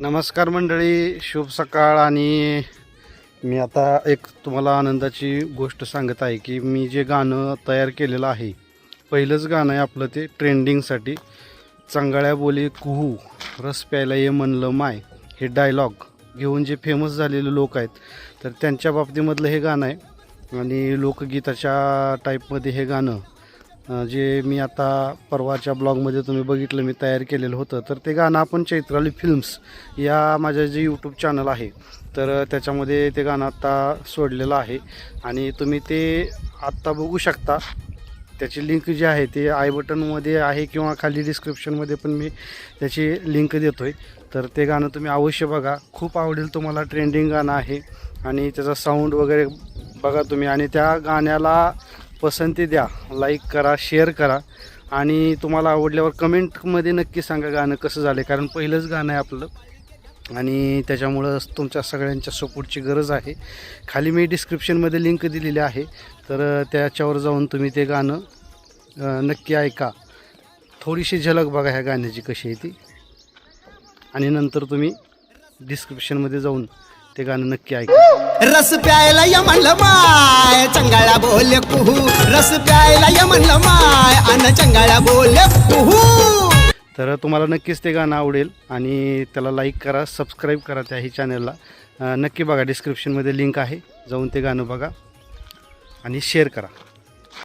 नमस्कार मंडळी शुभ सकाळ आणि मी आता एक तुम्हाला आनंदाची गोष्ट सांगत आहे की मी जे गाणं तयार केलेलं आहे पहिलंच गाणं आहे आपलं ते ट्रेंडिंगसाठी. चांगळ्या बोली कुहू रस प्यायला ये म्हणलं माय हे डायलॉग घेऊन जे फेमस झालेले लोक आहेत तर त्यांच्या बाबतीमधलं हे गाणं आहे. आणि लोकगीताच्या टाईपमध्ये हे गाणं जे मी आता परवाच्या ब्लॉगमध्ये तुम्ही बघितलं मी तयार केलेलं होतं. तर ते गाणं आपण चैत्राली फिल्म्स या माझ्या जे यूट्यूब चॅनल आहे तर त्याच्यामध्ये ते गाणं आत्ता सोडलेलं आहे. आणि तुम्ही ते आत्ता बघू शकता. त्याची लिंक जी आहे ते आय बटनमध्ये आहे किंवा खाली डिस्क्रिप्शनमध्ये पण मी त्याची लिंक देतो आहे तर ते गाणं तुम्ही अवश्य बघा. खूप आवडेल तुम्हाला ट्रेंडिंग गाणं आहे. आणि त्याचा साऊंड वगैरे बघा तुम्ही. आणि त्या गाण्याला पसंती द्या लाईक करा शेअर करा. आणि तुम्हाला आवडल्यावर कमेंटमध्ये नक्की सांगा गाणं कसं झालं कारण पहिलंच गाणं आहे आपलं. आणि त्याच्यामुळं तुमच्या सगळ्यांच्या सपोर्टची गरज आहे. खाली मी डिस्क्रिप्शनमध्ये लिंक दिलेली आहे. तर त्याच्यावर जाऊन तुम्ही ते गाणं नक्की ऐका. थोडीशी झलक बघा ह्या गाण्याची कशी आहे ती. आणि नंतर तुम्ही डिस्क्रिप्शनमध्ये जाऊन ते गाणं नक्की ऐका. रस प्यायला ये म्हणलं माय चंगाळा बोल कुहू. रस प्यायला ये म्हणलं माय अन चंगाळा बोल कुहू. तर तुम्हाला नक्कीच ते गाणं आवडेल आणि त्याला लाईक करा सबस्क्राईब करा त्याही चॅनलला नक्की बघा डिस्क्रिप्शनमध्ये लिंक आहे. जाऊन ते गाणं बघा आणि शेअर करा.